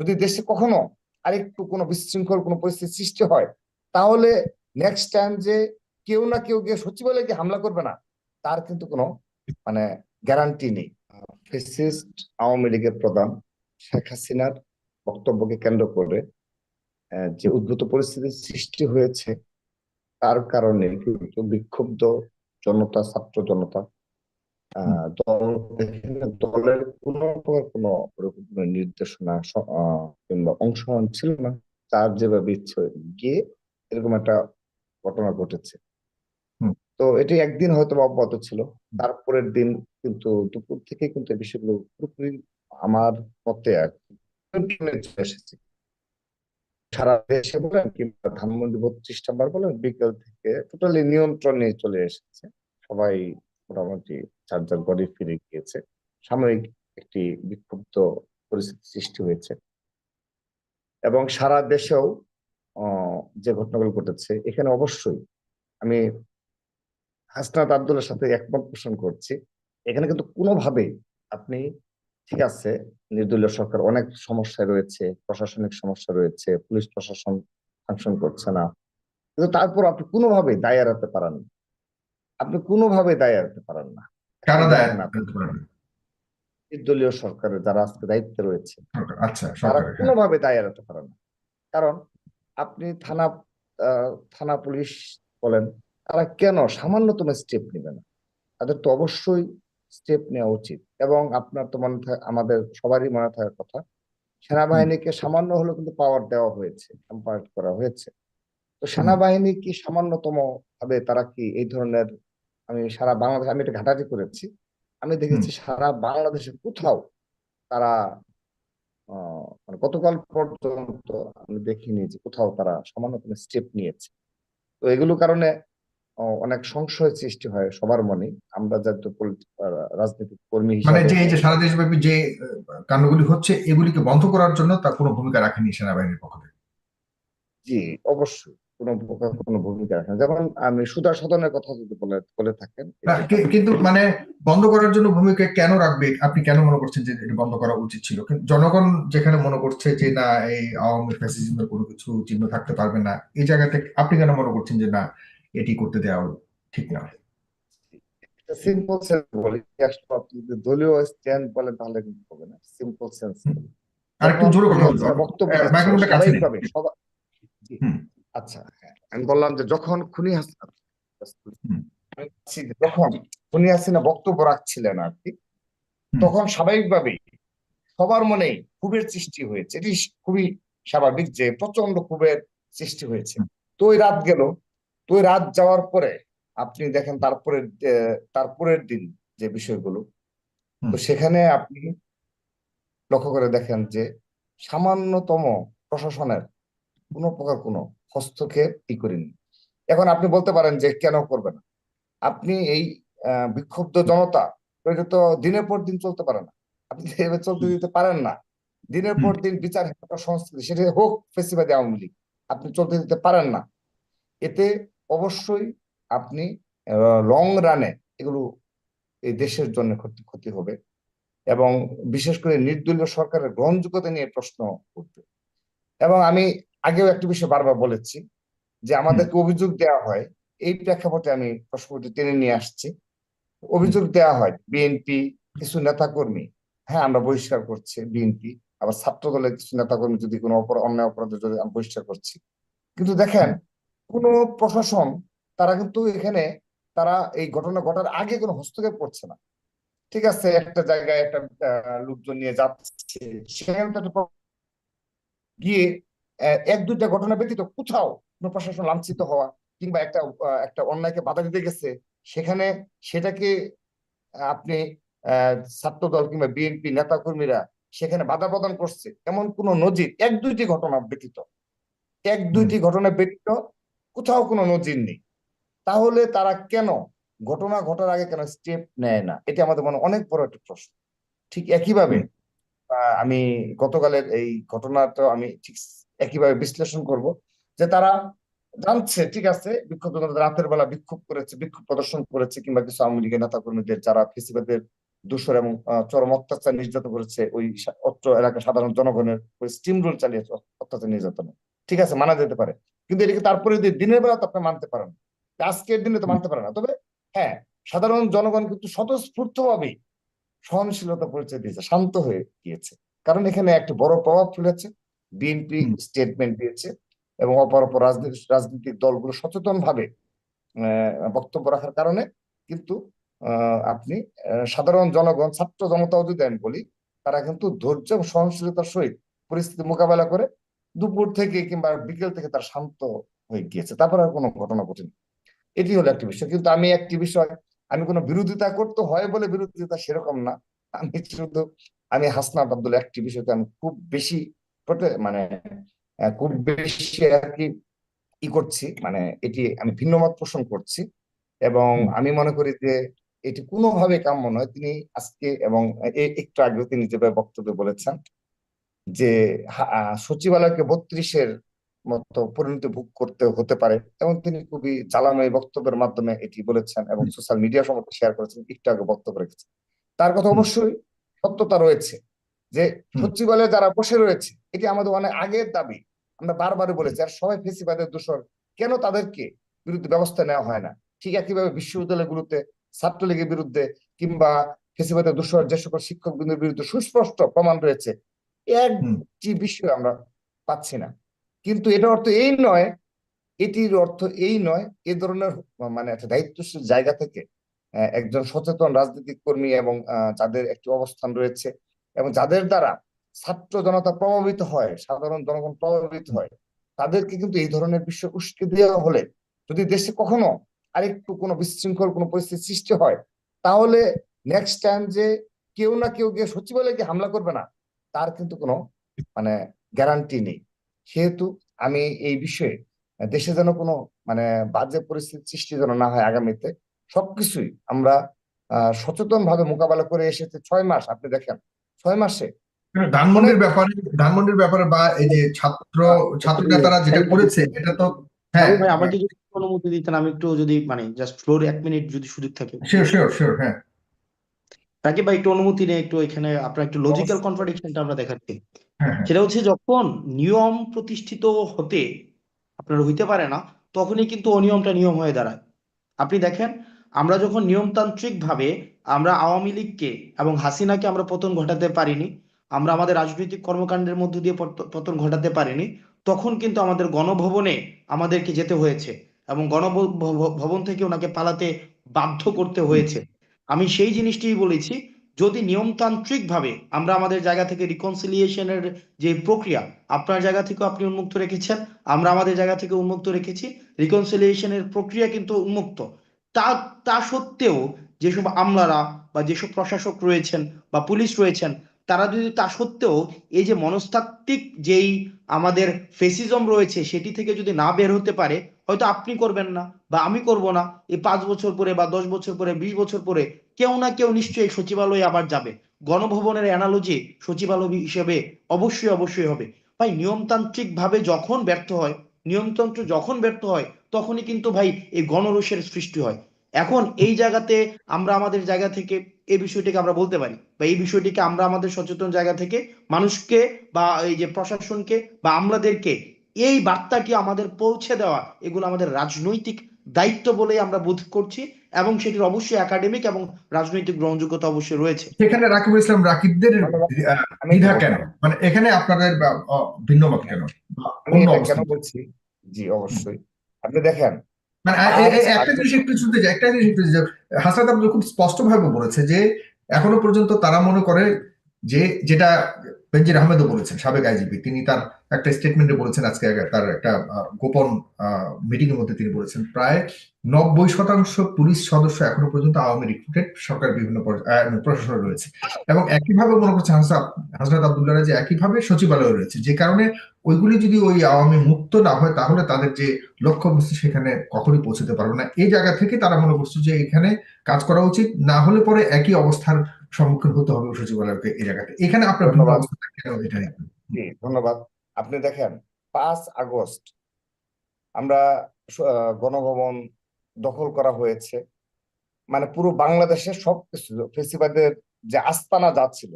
যদি দেশে কখনো আরেকটু কোনো বিশৃঙ্খল, কোনো পরিস্থিতি সৃষ্টি হয়, তাহলে নেক্সট টাইম যে কেউ না কেউ গিয়ে সচিবালয়ে গিয়ে হামলা করবে না, তার কিন্তু কোনো মানে গ্যারান্টি নেই। ফেসিস্ট আওয়ামী লীগের প্রধান শেখ হাসিনার বক্তব্যকে কেন্দ্র করে যে উদ্ভূত পরিস্থিতির সৃষ্টি হয়েছে, তার কারণে কিন্তু বিক্ষুব্ধ জনতা, ছাত্র জনতা দল এখানে দলের কোন প্রকার কোনো নির্দেশনা কিংবা অংশগ্রহণ ছিল না। তার যেভাবে ইচ্ছে গিয়ে এরকম একটা ঘটনা ঘটেছে। তো এটি একদিন হয়তো অব্যাহত ছিল। তারপরের দিন কিন্তু দুপুর থেকে কিন্তু এই বিষয়গুলো পুরোপুরি আমার মতে আর এসেছে। সারা দেশে বলেন কিংবা ধানমন্ডি বত্রিশ নাম্বার বলেন বিকেল থেকে টোটালি নিয়ন্ত্রণে চলে এসেছে। সবাই মোটামুটি যার যার ঘরে ফিরে গিয়েছে। সাময়িক একটি বিক্ষুব্ধ পরিস্থিতি সৃষ্টি হয়েছে। এবং সারা দেশেও যে ঘটনাগুলো ঘটেছে, এখানে অবশ্যই আমি হাসনাত আব্দুল্লার সাথে একমত পোষণ করছি। এখানে কিন্তু কোনোভাবেই আপনি, ঠিক আছে, নির্দলীয় সরকার অনেক সমস্যা রয়েছে, প্রশাসনিক সমস্যা রয়েছে, পুলিশ প্রশাসন ফাংশন করছে না। কিন্তু তারপর আপনি কোনোভাবেই দায় এড়াতে পারেন আপনি কোনোভাবে দায় এড়াতে পারেন না। কারা দায় না? নির্দলীয় সরকারের যারা আজকে দায়িত্বে রয়েছে আচ্ছা তারা হ্যাঁ। কোনোভাবে দায় এড়াতে পারে না। কারণ আপনি থানা থানা পুলিশ বলেন তারা কেন সামান্যতম স্টেপ নেবে না? তাদের তো অবশ্যই স্টেপ নেওয়া উচিত। এবং আপনার তো মনে থাকে আমাদের সবারই মনে থাকার কথা সেনাবাহিনীকে সামান্য হলেও কিন্তু পাওয়ার দেওয়া হয়েছে এম্পাওয়ার করা হয়েছে। তো সেনাবাহিনী কি সামান্যতম ভাবে তারা কি এই ধরনের আমি সারা বাংলাদেশ আমি এটা ঘাটাঘাটি করেছি। আমি দেখেছি সারা বাংলাদেশে কোথাও তারা মানে গতকাল পর্যন্ত আমি দেখিনি যে কোথাও তারা সামান্যতম স্টেপ নিয়েছে। তো এগুলো কারণে অনেক সংশয় সৃষ্টি হয় সবার মনে। আমরা যাতে রাজনৈতিক কর্মী মানে যে এই যে সারা দেশব্যাপী যে কাণ্ডগুলি হচ্ছে এগুলিকে বন্ধ করার জন্য তার কোনো ভূমিকা রাখেনি সেনাবাহিনীর পক্ষ থেকে? জি অবশ্যই। কোনো প্রকার কোনো ভূমিকা রাখেন যেমন আমি সুদা সদনের কথা যদি বলে বলে থাকেন। কিন্তু মানে বন্ধ করার জন্য ভূমিকা কেন রাখবে? আপনি কেন মনে করছেন যে এটা বন্ধ করা উচিত ছিল? জনগণ যেখানে মনে করছে যে না এই আওয়ামী ফ্যাসিজমের কোনো কিছু চিহ্ন থাকতে পারবে না এই জায়গাতে আপনি কেন মনে করছেন যে না এটি করতে দেওয়া ঠিক না সিম্পল সেন্স বলি আপনি দলীয় স্ট্যান্ড বলেন তাহলে কিন্তু হবে না। সিম্পল সেন্স আর একটু জোরে কথা বক্তব্য কাছে আচ্ছা হ্যাঁ। আমি বললাম যে যখন খুনি হাসিনা যখন খুনি হাসিনা বক্তব্য রাখছিলেন আর কি তখন স্বাভাবিকভাবেই সবার মনেই ক্ষোভের সৃষ্টি হয়েছে। এটি খুবই স্বাভাবিক যে প্রচণ্ড ক্ষোভের সৃষ্টি হয়েছে। তো ওই রাত গেল। তো ওই রাত যাওয়ার পরে আপনি দেখেন তারপরের আহ, তারপরের দিন যে বিষয়গুলো তো সেখানে আপনি লক্ষ্য করে দেখেন যে সামান্যতম প্রশাসনের কোনো প্রকার কোনো হস্তক্ষেপ ই করেনি এখন আপনি বলতে পারেন যে কেন করবে না? আপনি এই বিক্ষুব্ধ জনতা এটা তো দিনের পর দিন চলতে পারে না। আপনি এভাবে চলতে দিতে পারেন না। দিনের পর দিন বিচারহীনতা সংস্কৃতি সেটা হোক ফেসিবাদী আওয়ামী লীগ আপনি চলতে দিতে পারেন না। এতে অবশ্যই আপনি লং রানে এগুলো এই দেশের জন্য ক্ষতি ক্ষতি হবে এবং বিশেষ করে নির্দলীয় সরকারের গ্রহণযোগ্যতা নিয়ে প্রশ্ন উঠবে। এবং আমি আগেও একটা বিষয় বারবার বলেছি যে আমাদেরকে অভিযোগ দেওয়া হয়, এই প্রেক্ষাপটে আমি প্রশ্নটি টেনে নিয়ে আসছি। অভিযোগ দেওয়া হয়, বিএনপি কিছু নেতাকর্মী হ্যাঁ আমরা বহিষ্কার করছি বিএনপি, আবার ছাত্র দলের কিছু নেতাকর্মী যদি কোনো অন্যায় অপরাধে যদি আমরা বহিষ্কার করছি। কিন্তু দেখেন, কোনো প্রশাসন, তারা কিন্তু এখানে, তারা এই ঘটনা ঘটার আগে কোনো হস্তক্ষেপ করছে না। ঠিক আছে, একটা জায়গায় একটা লোকজন নিয়ে যাচ্ছে, সেখানে গিয়ে এক দুইটা ঘটনা ব্যতীত কোথাও কোনো প্রশাসন লাঞ্ছিত হওয়া কিংবা একটা একটা অন্যায়কে বাধা দিতে গেছে সেখানে সেটাকে আপনি আহ, ছাত্রদল কিংবা বিএনপি নেতা কর্মীরা সেখানে বাধা প্রদান করছে। এমন কোন নজির এক দুইটি ঘটনা ব্যতীত। এক দুইটি ঘটনা ব্যতীত কোথাও কোনো নজির নেই। তাহলে তারা কেন ঘটনা ঘটার আগে কেন স্টেপ নেয় না? এটা আমাদের মনে অনেক বড় একটা প্রশ্ন। ঠিক একইভাবে আহ, আমি গতকালের এই ঘটনাটা আমি ঠিক একইভাবে বিশ্লেষণ করব যে তারা জানছে, ঠিক আছে বিক্ষোভ রাতের বেলা বিক্ষোভ করেছে, বিক্ষোভ প্রদর্শন করেছে কিংবা কিছু আওয়ামী লীগের নেতা কর্মীদের যারা ফেসিবাদের দূষর এবং চরম অত্যাচার নির্যাতন করেছে, ওই অত্র এলাকার সাধারণ জনগণের ওই স্টিম রোল চালিয়েছে অত্যাচার নির্যাতন। ঠিক আছে, মানা যেতে পারে। কিন্তু এটাকে তারপরে যদি দিনের বেলা তো আপনি মানতে পারেন। আজকের দিনে তো মানতে পারে না। তবে হ্যাঁ সাধারণ জনগণ কিন্তু স্বতঃস্ফূর্ত ভাবে সহনশীলতা পরিচয় দিয়েছে, শান্ত হয়ে গিয়েছে। কারণ এখানে একটি বড় প্রভাব ফেলেছে। বিএনপি স্টেটমেন্ট দিয়েছে এবং অপর অপর রাজনৈতিক রাজনৈতিক দলগুলো সচেতন ভাবে বক্তব্য রাখার কারণে কিন্তু আপনি সাধারণ জনগণ ছাত্র জনতাও যদি আমি বলি তারা কিন্তু ধৈর্য এবং সহনশীলতার সহিত পরিস্থিতি মোকাবেলা করে দুপুর থেকে কিংবা বিকেল থেকে তার শান্ত হয়ে গিয়েছে। তারপরে আর কোনো ঘটনা ঘটেনি। এটি হলো একটি বিষয়। কিন্তু আমি একটি বিষয় আমি কোনো বিরোধিতা করতে হয় বলে বিরোধিতা সেরকম না। আমি শুধু আমি হাসনাত আব্দুল একটি বিষয়কে আমি খুব বেশি মানে খুব বেশি আর কি ই করছি মানে এটি আমি ভিন্ন মত পোষণ করছি এবং আমি মনে করি যে এটি কোনোভাবে কাম্য নয়। তিনি আজকে এবং একটু আগে তিনি যেভাবে বক্তব্যে বলেছেন যে সচিবালয়কে বত্রিশের মতো পরিণতি ভোগ করতে হতে পারে এবং তিনি খুবই জ্বালাময় বক্তব্যের মাধ্যমে এটি বলেছেন এবং সোশ্যাল মিডিয়া সম্পর্কে শেয়ার করেছেন একটু আগে বক্তব্য রেখেছেন। তার কথা অবশ্যই সত্যতা রয়েছে। যে সচিবালয়ে যারা বসে রয়েছে এটি আমাদের অনেক আগের দাবি। আমরা বারবারই বলেছি আর সবাই ফেসিবাদের দোষর। কেন তাদেরকে বিরুদ্ধে ব্যবস্থা নেওয়া হয় না? ঠিক একইভাবে বিশ্ববিদ্যালয়গুলোতে ছাত্রলীগের বিরুদ্ধে কিংবা ফেসিবাদের দোষর যে সকল শিক্ষক বৃন্দের বিরুদ্ধে সুস্পষ্ট প্রমাণ রয়েছে একটি বিষয় আমরা পাচ্ছি না। কিন্তু এটা অর্থ এই নয় এটির অর্থ এই নয় এ ধরনের মানে একটা দায়িত্বশীল জায়গা থেকে আহ, একজন সচেতন রাজনৈতিক কর্মী এবং আহ, যাদের একটি অবস্থান রয়েছে। এবং যাদের দ্বারা ছাত্র জনতা প্রভাবিত হয়, সাধারণ জনগণ প্রভাবিত হয়, তাদেরকে কিন্তু এই ধরনের বিষয় উস্কে দেওয়া হলে যদি দেশে কখনো আরেকটু কোনো বিশৃঙ্খল, কোনো পরিস্থিতি সৃষ্টি হয়, তাহলে নেক্সট টাইম যে কেউ না কেউ গিয়ে সচিবালয়ে গিয়ে হামলা করবে না, তার কিন্তু কোনো মানে গ্যারান্টি নেই। সেহেতু আমি এই বিষয়ে দেশে যেন কোনো মানে বাজে পরিস্থিতি সৃষ্টি যেন না হয় আগামীতে, সবকিছুই আমরা সচেতন ভাবে মোকাবেলা করে এসেছে ছয় মাস, আপনি দেখেন। ছয় মাসে। মানে ধানমন্ডির ব্যাপারে ধানমন্ডির ব্যাপারে বা এই যে ছাত্র ছাত্র নেতারা যেটা করেছে এটা তো হ্যাঁ। ভাই আমাকে যদি একটু অনুমতি দিতেন আমি একটু যদি মানে জাস্ট ফ্লোর এক মিনিট যদি সুযোগ থাকে। শিওর শিওর শিওর হ্যাঁ। রাকিব ভাই একটু অনুমতি নিয়ে একটু এখানে আপনার একটু লজিক্যাল। কন্ট্রাডিকশনটা আমরা দেখাচ্ছি। হ্যাঁ হ্যাঁ। সেটা হচ্ছে যখন নিয়ম প্রতিষ্ঠিত হতে আপনার হইতে পারে না তখনই কিন্তু অনিয়মটা নিয়ম হয়ে দাঁড়ায়। আপনি দেখেন আমরা যখন নিয়মতান্ত্রিক ভাবে আমরা আওয়ামী লীগকে এবং হাসিনাকে আমরা পতন ঘটাতে পারিনি, আমরা আমাদের রাজনৈতিক কর্মকাণ্ডের মধ্য দিয়ে পত- পতন ঘটাতে পারিনি, তখন কিন্তু আমাদের গণভবনে আমাদেরকে যেতে হয়েছে এবং গণভবন থেকে ওনাকে পালাতে বাধ্য করতে হয়েছে। আমি সেই জিনিসটিই বলেছি, যদি নিয়মতান্ত্রিক ভাবে আমরা আমাদের জায়গা থেকে রিকনসিলিয়েশনের যে প্রক্রিয়া, আপনার জায়গা থেকে আপনি উন্মুক্ত রেখেছেন, আমরা আমাদের জায়গা থেকে উন্মুক্ত রেখেছি রিকনসিলিয়েশনের প্রক্রিয়া কিন্তু উন্মুক্ত। তা তা সত্ত্বেও যেসব আমলারা বা যেসব প্রশাসক রয়েছেন বা পুলিশ রয়েছেন, তারা যদি তা সত্ত্বেও এই যে মনস্তাত্ত্বিক যেই আমাদের ফেসিজম রয়েছে সেটি থেকে যদি না বের হতে পারে, হয়তো আপনি করবেন না বা আমি করব না, এই পাঁচ বছর পরে বা দশ বছর পরে, বিশ বছর পরে কেউ না কেউ নিশ্চয়ই সচিবালয়ে আবার যাবে। গণভবনের অ্যানালজি সচিবালয় হিসেবে অবশ্যই অবশ্যই হবে। ভাই নিয়মতান্ত্রিক ভাবে যখন ব্যর্থ হয়, নিয়মতন্ত্র যখন ব্যর্থ হয়, তখনই কিন্তু ভাই এই গণরোষের সৃষ্টি হয়। এখন এই জায়গাতে আমরা আমাদের জায়গা থেকে এই বিষয়টিকে আমরা বলতে পারি বা এই বিষয়টিকে আমরা আমাদের সচেতন জায়গা থেকে মানুষকে বা এই যে প্রশাসনকে বা আমলাদেরকে এই বার্তাটি আমাদের পৌঁছে দেওয়া এগুলো আমাদের রাজনৈতিক দায়িত্ব বলেই আমরা বোধ করছি এবং সেটির অবশ্যই একাডেমিক এবং রাজনৈতিক গ্রহণযোগ্যতা অবশ্যই রয়েছে। সেখানে রাকিবুল ইসলাম রাকিবদের। দ্বিধা কেন? মানে এখানে আপনাদের ভিন্ন মত কেন? আমি কেন বলছি? জি অবশ্যই। আপনি দেখেন মানে এ- এ- এ- আজ- একটা জিনিস একটু শুনতে চাই একটা জিনিস একটু যে হাসনাত খুব স্পষ্ট বলেছে যে এখনও পর্যন্ত তারা মনে করে যে যেটা বেনজির আহমেদও বলেছেন সাবেক আইজিপি তিনি তার একটা স্টেটমেন্টে বলেছেন আজকে তার একটা গোপন মিটিং এর মধ্যে তিনি বলেছেন প্রায় নব্বই শতাংশ পুলিশ সদস্য এখনও পর্যন্ত আওয়ামী রিক্রুটেড সরকার বিভিন্ন প্রশাসনে রয়েছে। এবং একইভাবে মনে করছে হাসনাত হাসনাত আব্দুল্লাহ যে একইভাবে সচিবালয়ে রয়েছে যে কারণে ওইগুলি যদি ওই আওয়ামী মুক্ত না হয় তাহলে তাদের যে লক্ষ্যবস্তু সেখানে কখনই পৌঁছতে পারবে না। এই জায়গা থেকে তারা মনে করছে যে এখানে কাজ করা উচিত না হলে পরে একই অবস্থার সম্মুখীন হতে হবে সচিবালয়কে এই জায়গাতে। এখানে আপনার ধন্যবাদ। আপনি দেখেন পাঁচ আগস্ট আমরা গণভবন দখল করা হয়েছে। মানে পুরো বাংলাদেশের সবকিছু ফেসিবাদের যে আস্তানা যাচ্ছিল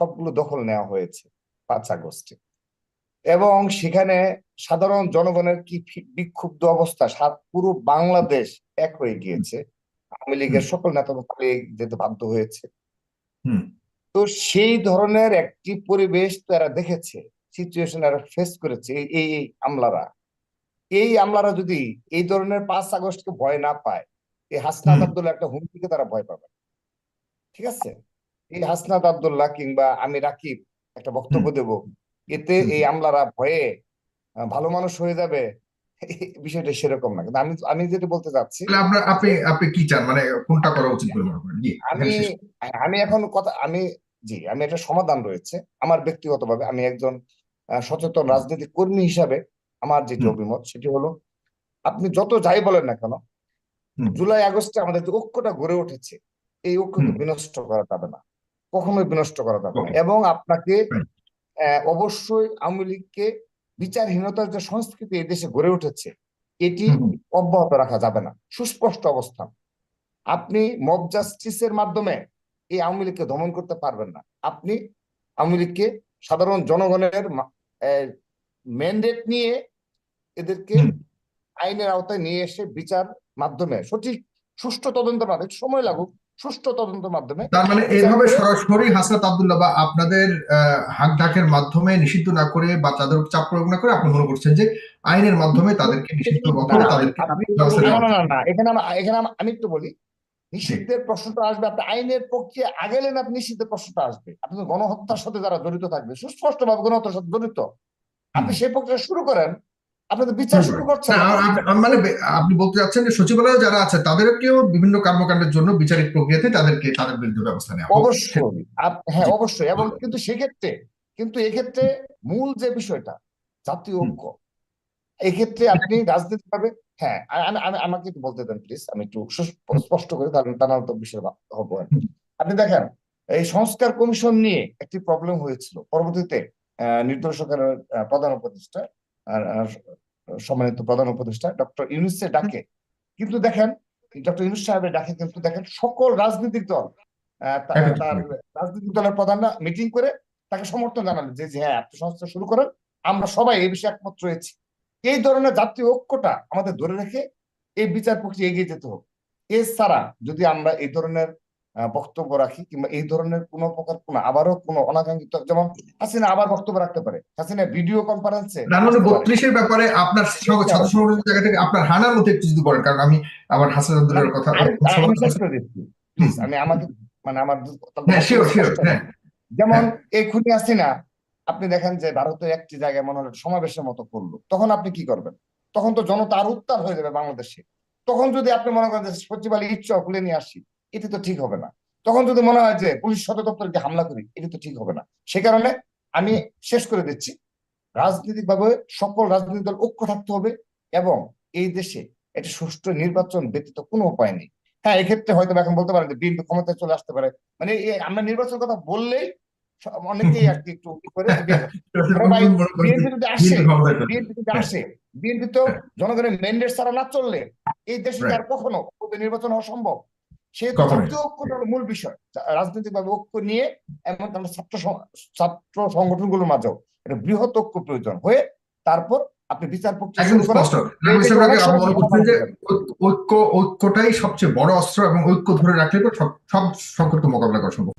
সবগুলো দখল নেওয়া হয়েছে পাঁচ আগস্টে। এবং সেখানে সাধারণ জনগণের কি বিক্ষুব্ধ অবস্থা? সা- পুরো বাংলাদেশ এক হয়ে গিয়েছে। আওয়ামী লীগের সকল নেতা যেতে বাধ্য হয়েছে। তো সেই ধরনের একটি পরিবেশ তো এরা দেখেছে সিচুয়েশন এরা ফেস করেছে এই আমলারা। এই আমলারা যদি এই ধরনের পাঁচ আগস্টকে ভয় না পায় এই হাসনাত। আব্দুল্লাহ একটা হুমকিকে তারা ভয় পাবে। ঠিক আছে? এই হাসনাত আব্দুল্লাহ কিংবা আমি রাকিব একটা বক্তব্য দেব। এতে এই আমলারা ভয়ে ভালো মানুষ হয়ে যাবে বিষয়টা সেরকম না। কিন্তু আমি আমি যেটা বলতে চাচ্ছি আপনি আপনি কি চান? মানে কোনটা করা উচিত আমি আমি এখন কথা আমি জি আমি একটা সমাধান রয়েছে। আমার ব্যক্তিগতভাবে আমি একজন সচেতন রাজনৈতিক কর্মী হিসাবে আমার যেটি অভিমত সেটি হলো আপনি যত যাই বলেন না কেন জুলাই আগস্টে আমাদের যে ঐক্যটা গড়ে উঠেছে এই ঐক্যকে বিনষ্ট করা যাবে না। কখনোই বিনষ্ট করা যাবে না। এবং আপনাকে অবশ্যই আওয়ামী লীগকে বিচারহীনতার যে সংস্কৃতি এই দেশে গড়ে উঠেছে এটি। অব্যাহত রাখা যাবে না। সুস্পষ্ট অবস্থান আপনি মব জাস্টিসের মাধ্যমে এই আওয়ামী লীগকে দমন করতে পারবেন না। আপনি আওয়ামী লীগকে সাধারণ জনগণের ম্যান্ডেট নিয়ে এদেরকে আইনের আওতায় নিয়ে এসে বিচার মাধ্যমে সঠিক সুষ্ঠু তদন্ত মাধ্যমে সময় লাগুক সুষ্ঠু তদন্তের মাধ্যমে। তার মানে এইভাবে সরাসরি হাসনাত আব্দুল্লাহ বা আপনাদের আহ, হাক ডাকের মাধ্যমে নিষিদ্ধ না করে বা তাদের চাপ প্রয়োগ না করে আপনি মনে করছেন যে আইনের মাধ্যমে তাদেরকে নিষিদ্ধ না, না এখানে আমা- এখানে আমা- আমি একটু বলি নিষিদ্ধের প্রশ্নটা আসবে আপনি আইনের পক্ষে আগেলেন আপনি নিষিদ্ধের প্রশ্নটা আসবে। আপনি গণহত্যার সাথে যারা জড়িত থাকবে সুস্পষ্টভাবে গণহত্যার সাথে জড়িত। আপনি সেই প্রক্রিয়া শুরু করেন আপনি বিচার শুরু করছেন। না, না। মানে আপনি বলতে চাচ্ছেন যে সচিবালয়ে যারা আছে তাদেরকেও বিভিন্ন কর্মকাণ্ডের জন্য বিচারিক প্রক্রিয়াতে তাদেরকে তাদের বিরুদ্ধে ব্যবস্থা নেওয়া অবশ্যই। হ্যাঁ অবশ্যই। এবং কিন্তু সেক্ষেত্রে কিন্তু এক্ষেত্রে মূল যে বিষয়টা জাতীয়। ঐক্য এক্ষেত্রে আপনি রাজনীতি রাজনৈতিকভাবে হ্যাঁ আমি আমি আমাকে একটু বলতে দেন প্লিজ আমি একটু স্পষ্ট করে তাহলে তা নাহলে তো বিষয় হব আর কি। আপনি দেখেন এই সংস্কার কমিশন নিয়ে একটি প্রবলেম হয়েছিল। পরবর্তীতে আহ, নির্দোষ সরকারের প্রধান উপদেষ্টা সম্মানিত প্রধান উপদেষ্টা ডক্টর ইউনুসের ডাকে। কিন্তু দেখেন ডক্টর ইউনুস সাহেবের ডাকে কিন্তু দেখেন সকল রাজনৈতিক দল তার রাজনৈতিক দলের প্রধানরা মিটিং করে তাকে সমর্থন জানালেন যে হ্যাঁ আপনি সংস্থা শুরু করেন আমরা সবাই এই বিষয়ে একমত রয়েছি। এই ধরনের জাতীয় ঐক্যটা আমাদের ধরে রেখে এই বিচার প্রক্রিয়া এগিয়ে যেতে হবে এছাড়া যদি আমরা এই ধরনের বক্তব্য রাখি কিংবা এই ধরনের কোনো প্রকার কোনো আবারও কোনো অনাকাঙ্ক্ষিত যেমন হাসিনা আবার বক্তব্য রাখতে পারে। হাসিনা ভিডিও কনফারেন্সে বত্রিশের ব্যাপারে আপনার ছাত্র সংগঠনের জায়গা থেকে আপনার হানার মতো একটু যদি বলেন কারণ আমি আমার হাসান আব্দুল্লাহর কথা আমি- আমাকে মানে আমার হ্যাঁ হ্যাঁ। যেমন এই খুনি হাসিনা আপনি দেখেন যে ভারতের একটি জায়গায় মনে হলো সমাবেশের মতো করল। তখন আপনি কি করবেন? তখন তো জনতা আর উত্তাল হয়ে যাবে বাংলাদেশে। তখন যদি আপনি মনে করেন যে সচিবালয় ইচ্ছা খুলে নিয়ে আসি এটি তো ঠিক হবে না। তখন যদি মনে হয় যে পুলিশ সদর দপ্তরকে হামলা করি এটি তো ঠিক হবে না। সে কারণে আমি শেষ করে দিচ্ছি। রাজনৈতিকভাবে সকল রাজনৈতিক দল ঐক্য থাকতে হবে এবং এই দেশে একটি সুষ্ঠু নির্বাচন ব্যতীত কোনো উপায় নেই। হ্যাঁ এক্ষেত্রে হয়তো এখন বলতে পারেন যে বিএনপি ক্ষমতায় চলে আসতে পারে। মানে আমরা নির্বাচন কথা বললেই অনেকেই আর কি একটু করে বিএনপি যদি আসে বিএনপি যদি হ্যাঁ। আসে বিএনপি তো জনগণের ম্যান্ডেট ছাড়া না চললে এই দেশে আর কখনো নির্বাচন হওয়া কখনোই জাতীয় ঐক্যটা মূল বিষয়। রাজনৈতিক ভাবে ঐক্য নিয়ে এমন আমরা ছাত্র সং- ছাত্র সংগঠনগুলোর মাঝেও একটা বৃহৎ ঐক্য প্রয়োজন হয়ে তারপর আপনি বিচার প্রক্রিয়া শুরু। ঐক্য ঐক্যটাই সবচেয়ে বড় অস্ত্র এবং ঐক্য ধরে রাখলে তো সব সব সংকটকে মোকাবিলা করা সম্ভব।